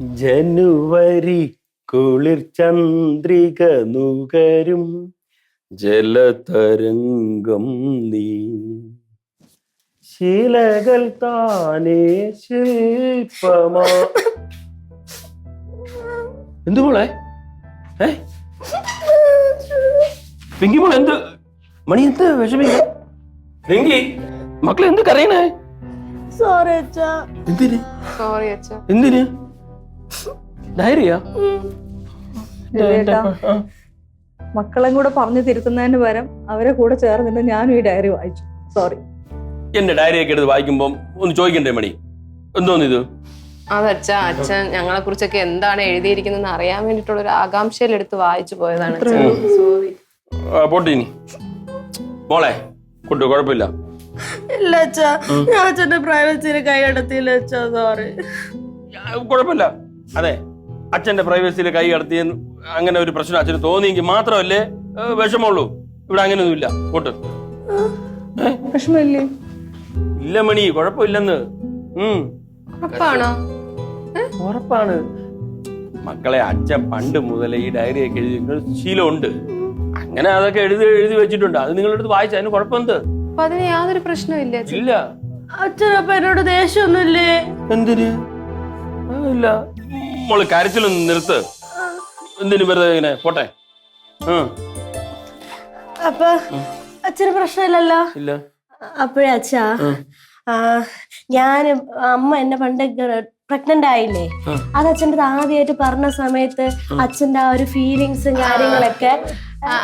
ജനുവരി കുളിർ ചന്ദ്രിക നുകരും ജലതരംഗം നീ. ശിലകൾ താനേ ശില്പമാ. എന്തു മോളെ? ഏ? പിങ്കി മോളെ എന്ത്? മണി എന്ത് വിഷമിക്ക പിങ്കി മക്കളെ എന്ത് കരയണേ? സോറി അച്ഛാ. എന്തിന്? സോറി അച്ഛാ. എന്തിന്? ഡയറിയാ മക്കളെ കൂടെ പറഞ്ഞു തിരുത്തുന്നതിന് പകരം അവരെ കൂടെ ചേർന്നിട്ട് ഞാനും ഈ ഡയറി വായിച്ചു. സോറി എന്റെ ഡയറി ഒക്കെ എടുത്ത് വായിക്കുമ്പോൾ ഒന്ന് ചോദിക്കണ്ടേ മണി? എന്തോന്ന് ഇത്? അതച്ഛ അച്ഛൻ ഞങ്ങളെ കുറിച്ചൊക്കെ എന്താണ് എഴുതിയിരിക്കുന്നതെന്ന് അറിയാൻ വേണ്ടിട്ടുള്ള ഒരു ആകാംക്ഷയിൽ എടുത്ത് വായിച്ചു പോയതാണ് പൊട്ടിനി മോളെ കൊട്ടു കുഴപ്പമില്ല. ഇല്ല അച്ഛാ. ഞാൻ അച്ഛന്റെ പ്രൈവസിന് കൈ കടത്തിയില്ല അച്ഛാ. സോറി കുഴപ്പമില്ല. അതെ. അച്ഛന്റെ പ്രൈവസിയിൽ കൈ കടത്തി അങ്ങനെ ഒരു പ്രശ്നം അച്ഛന് തോന്നിയെങ്കിൽ മാത്രമല്ലേ വിഷമമുള്ളൂ. ഇവിടെ അങ്ങനെയൊന്നുമില്ല. കൊട്ട് വിഷമല്ലേ ഇല്ല മണി കുഴപ്പമില്ലെന്ന്. ഉം. ഉറപ്പാണോ? മക്കളെ അച്ഛൻ പണ്ട് മുതലേ ഈ ഡയറി എഴുതി നിങ്ങൾ ശീലമുണ്ട്. അങ്ങനെ അതൊക്കെ എഴുതി എഴുതി വെച്ചിട്ടുണ്ട്. അത് നിങ്ങളെടുത്ത് വായിച്ച അതിന് കുഴപ്പമെന്ത്? അതിന് യാതൊരു പ്രശ്നമില്ല അച്ഛൻ? ഇല്ല. അച്ഛനപ്പ എന്നോട് ദേഷ്യമൊന്നുമില്ലേ? എന്തിന്? ഇല്ല മോൾ കരച്ചിലൊന്ന് നിർത്ത്. എന്തിനു വെറുതെ ഇങ്ങനെ? പോട്ടെ. അപ്പൊ അച്ഛന് പ്രശ്നമില്ലല്ലോ? ഇല്ല. അപ്പോഴേ അച്ഛാ ഞാൻ അമ്മ എന്നെ പണ്ട് പ്രഗ്നന്റ് ആയില്ലേ? അത് അച്ഛന്റെ ആദ്യമായിട്ട് പറഞ്ഞ സമയത്ത് അച്ഛന്റെ ആ ഒരു ഫീലിങ്സും കാര്യങ്ങളൊക്കെ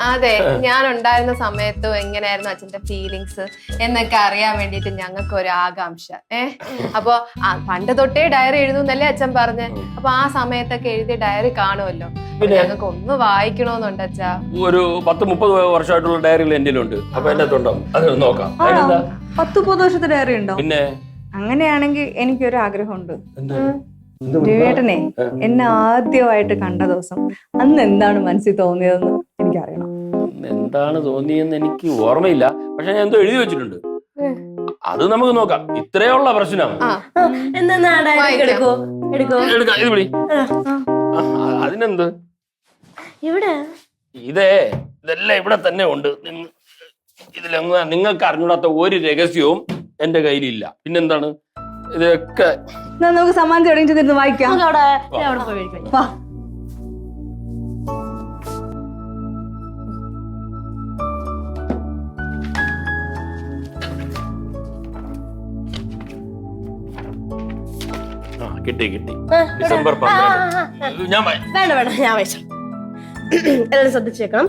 അതെ. ഞാൻ ഉണ്ടായിരുന്ന സമയത്തും എങ്ങനെയായിരുന്നു അച്ഛന്റെ ഫീലിങ്സ് എന്നൊക്കെ അറിയാൻ വേണ്ടിട്ട് ഞങ്ങൾക്ക് ഒരു ആകാംക്ഷ ഏ? അപ്പൊ പണ്ട് തൊട്ടേ ഡയറി എഴുതുന്നല്ലേ അച്ഛൻ പറഞ്ഞ്. അപ്പൊ ആ സമയത്തൊക്കെ എഴുതിയ ഡയറി കാണുമല്ലോ. ഞങ്ങൾക്ക് ഒന്ന് വായിക്കണോന്നുണ്ട് അച്ഛാ. ഒരു പത്ത് മുപ്പത് വർഷമായിട്ടുള്ള ഡയറികൾ എന്റെ ഉണ്ട് അപ്പൊ എന്റെ അത് നോക്കാം. പത്ത് മുപ്പത് വർഷത്തെ ഡയറി ഉണ്ടോ? പിന്നെ? അങ്ങനെയാണെങ്കിൽ എനിക്കൊരു ആഗ്രഹമുണ്ട് രവിയേട്ടനെ എന്നെ ആദ്യമായിട്ട് കണ്ട ദിവസം അന്ന് എന്താണ് മനസ്സിൽ തോന്നിയതെന്ന് എനിക്കറിയണം. എന്താണ് തോന്നിയെന്ന് എനിക്ക് ഓർമ്മയില്ല. പക്ഷെ ഞാൻ എന്തോ എഴുതി വെച്ചിട്ടുണ്ട്. അത് നമുക്ക് നോക്കാം. ഇത്രയുള്ള പ്രശ്നം. അതിനെന്ത്? ഇവിടെ. ഇതേ ഇതെല്ലാം ഇവിടെ തന്നെ ഉണ്ട്. നിങ്ങ- ഇതിലൊന്നും നിങ്ങൾക്ക് അറിഞ്ഞൂടാത്ത ഒരു രഹസ്യവും എന്റെ കയ്യിലില്ല. പിന്നെന്താണ്? ഇതൊക്കെ നമുക്ക് സമ്മാനത്തെ എവിടെയും ചെന്നിരുന്ന് വായിക്കാം. കിട്ടി കിട്ടി. ഡിസംബർ ഞാൻ വേണ്ട വേണ്ട ഞാൻ വായിച്ചു. എല്ലാവരും ശ്രദ്ധിച്ചേക്കണം.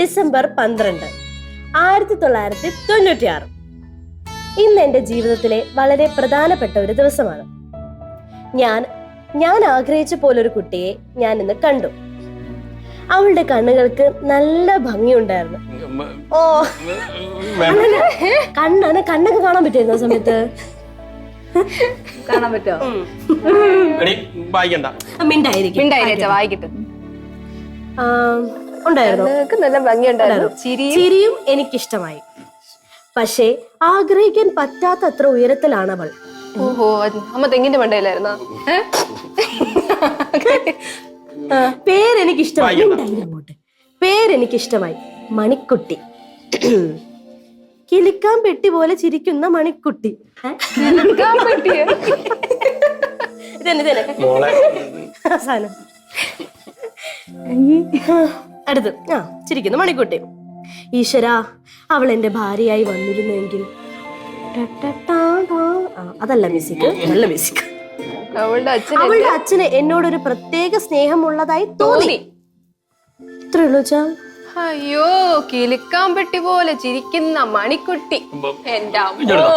ഡിസംബർ പന്ത്രണ്ട് ആയിരത്തി തൊള്ളായിരത്തി തൊണ്ണൂറ്റി ആറ് ഇന്ന് എന്റെ ജീവിതത്തിലെ വളരെ പ്രധാനപ്പെട്ട ഒരു ദിവസമാണ്. ഞാൻ ഞാൻ ആഗ്രഹിച്ച പോലൊരു കുട്ടിയെ ഞാൻ ഇന്ന് കണ്ടു. അവളുടെ കണ്ണുകൾക്ക് നല്ല ഭംഗിയുണ്ടായിരുന്നു. ഓ. കണ്ണാണ് കണ്ണൊക്കെ കാണാൻ പറ്റിയിരുന്നു ആ സമയത്ത്? കാണാൻ പറ്റോ വായിക്കണ്ട. മിണ്ടായിരിക്കും. വായിക്കട്ടെ. ഉണ്ടായിരുന്നു? നല്ല ഭംഗിയുണ്ടായിരുന്നു. ചിരി ചിരിയും എനിക്കിഷ്ടമായി. പക്ഷേ ആഗ്രഹിക്കാൻ പറ്റാത്തത്ര ഉയരത്തിലാണ് അവൾ. ഓഹോ അമ്മ തെങ്ങിന്റെ മണ്ടയിലായിരുന്ന? പേരെനിക്കിഷ്ടമായി. അങ്ങോട്ട്. പേരെനിക്കിഷ്ടമായി. മണിക്കുട്ടി. കിളിക്കാൻ പെട്ടി പോലെ ചിരിക്കുന്ന മണിക്കുട്ടി. അവസാനം. അടുത്ത്. ആ ചിരിക്കുന്നു മണിക്കുട്ടി. ഈശ്വര അവൾ എന്റെ ഭാര്യയായി വന്നിരുന്നെങ്കിൽ. അതല്ല മ്യൂസിക് നല്ല മ്യൂസിക് അവളുടെ അച്ഛന് എന്നോടൊരു പ്രത്യേക സ്നേഹമുള്ളതായി തോന്നി. ചാ അയ്യോ കിലുക്കാൻ പെട്ടി പോലെ ചിരിക്കുന്ന മണിക്കുട്ടി. എന്റെ അമ്മോ.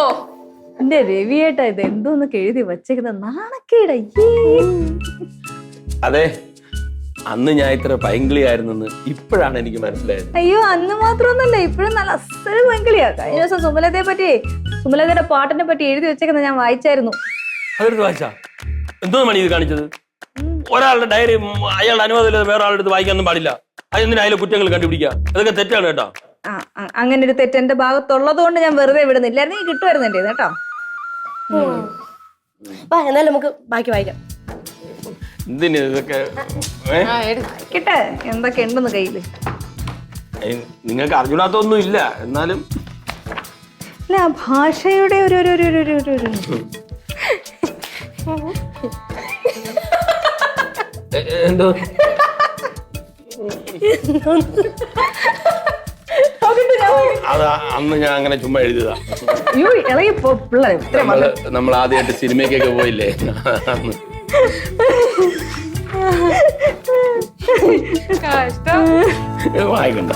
എന്റെ രവിയേട്ടാ ഇത് എന്തോന്ന് എഴുതി വച്ചേക്കുന്ന. നാണക്കേട അതെ അന്ന് ഞാൻ ഇത്ര പൈങ്കിളി ആയിരുന്നെന്ന് ഇപ്പോഴാണ് എനിക്ക് മനസ്സിലായത്. അയ്യോ അന്ന് മാത്രമൊന്നല്ല ഇപ്പോഴും നല്ല അസൽ പൈങ്കിളിയാ. കഴിഞ്ഞ ദിവസം സുമലതയെ പറ്റി സുമലതയുടെ പാട്ടിനെ പറ്റി എഴുതി വെച്ചേക്കുന്നത് ഞാൻ വായിച്ചായിരുന്നു. അതെടുത്ത് വായിച്ചാ? എന്തോ മണി ഇത് കാണിച്ചത്? ഒരാളുടെ ഡയറി അയാളുടെ അനുവാദമില്ലാതെ വേറെ ആളുടെ അടുത്ത് വായിക്കാനൊന്നും പാടില്ല. അതെന്തിനാ അതിലെ കുറ്റങ്ങൾ കണ്ടുപിടിക്കുക. അതൊക്കെ തെറ്റാണ് കേട്ടോ. അ- അങ്ങനെ ഒരു തെറ്റ് എന്റെ ഭാഗത്തുള്ളത് കൊണ്ട് ഞാൻ വെറുതെ വിടുന്നില്ലായിരുന്നു കിട്ടുമായിരുന്നു എന്റെ കേട്ടോ. വാ എന്നാലും നമുക്ക് ബാക്കി വായിക്കാം. എന്തിന് ഇതൊക്കെ? കിട്ടെ എന്തൊക്കെ ഉണ്ടെന്ന് കയ്യിൽ നിങ്ങൾക്ക് അറിഞ്ഞൂടാത്തൊന്നും ഇല്ല. എന്നാലും അല്ല ഭാഷയുടെ ഒരു ഒരു ഒരു ഒരു ഒരു ഒരു. എന്തോ? അത് അന്ന് ഞാൻ അങ്ങനെ ചുമ്മാ എഴുതിയതാ. അയ്യോ ഇളകി ഇത്രയും നമ്മൾ നമ്മൾ ആദ്യമായിട്ട് സിനിമയ്ക്കൊക്കെ പോയില്ലേ? അന്ന്. കഷ്ടം. വായിക്കണ്ട.